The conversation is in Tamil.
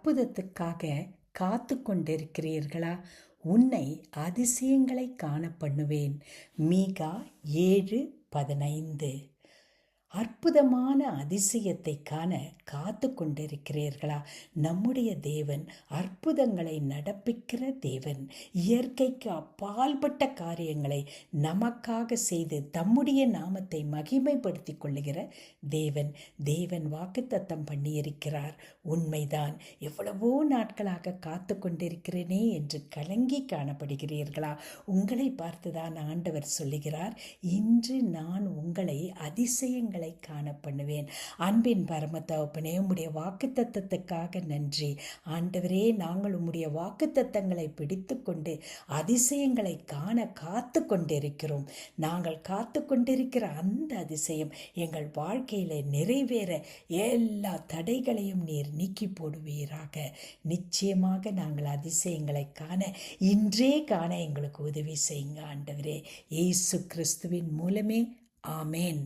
அற்புதத்துக்காக காத்து கொண்டிருக்கிறீர்களா உன்னை அதிசயங்களை காண பண்ணுவேன். மீகா ஏழு பதினைந்து. அற்புதமான அதிசயத்தை காண காத்து கொண்டிருக்கிறீர்களா? நம்முடைய தேவன் அற்புதங்களை நடப்பிக்கிற தேவன். இயற்கைக்கு அப்பால்பட்ட காரியங்களை நமக்காக செய்து தம்முடைய நாமத்தை மகிமைப்படுத்தி கொள்ளுகிற தேவன் தேவன் வாக்குத்தத்தம் பண்ணியிருக்கிறார். உண்மைதான். எவ்வளவோ நாட்களாக காத்து கொண்டிருக்கிறேனே என்று கலங்கி காணப்படுகிறீர்களா? உங்களை பார்த்துதான் ஆண்டவர் சொல்லுகிறார் இன்று நான் உங்களை அதிசயங்கள் காண பண்ணுவேன் அன்பின் பரம தகப்பனே உம்முடைய வாக்குத்தத்தத்துக்காக நன்றி. ஆண்டவரே நாங்கள் உம்முடைய வாக்குத்தத்தங்களை பிடித்து கொண்டு அதிசயங்களை காண காத்து கொண்டிருக்கிறோம் நாங்கள் காத்து கொண்டிருக்கிற அந்த அதிசயம் எங்கள் வாழ்க்கையில நிறைவேற எல்லா தடைகளையும் நீர் நீக்கி போடுவீராக. நிச்சயமாக நாங்கள் அதிசயங்களை காண இன்றே காண எங்களுக்கு உதவி செய்யுங்க ஆண்டவரே. இயேசு கிறிஸ்துவின் மூலமே. ஆமேன்.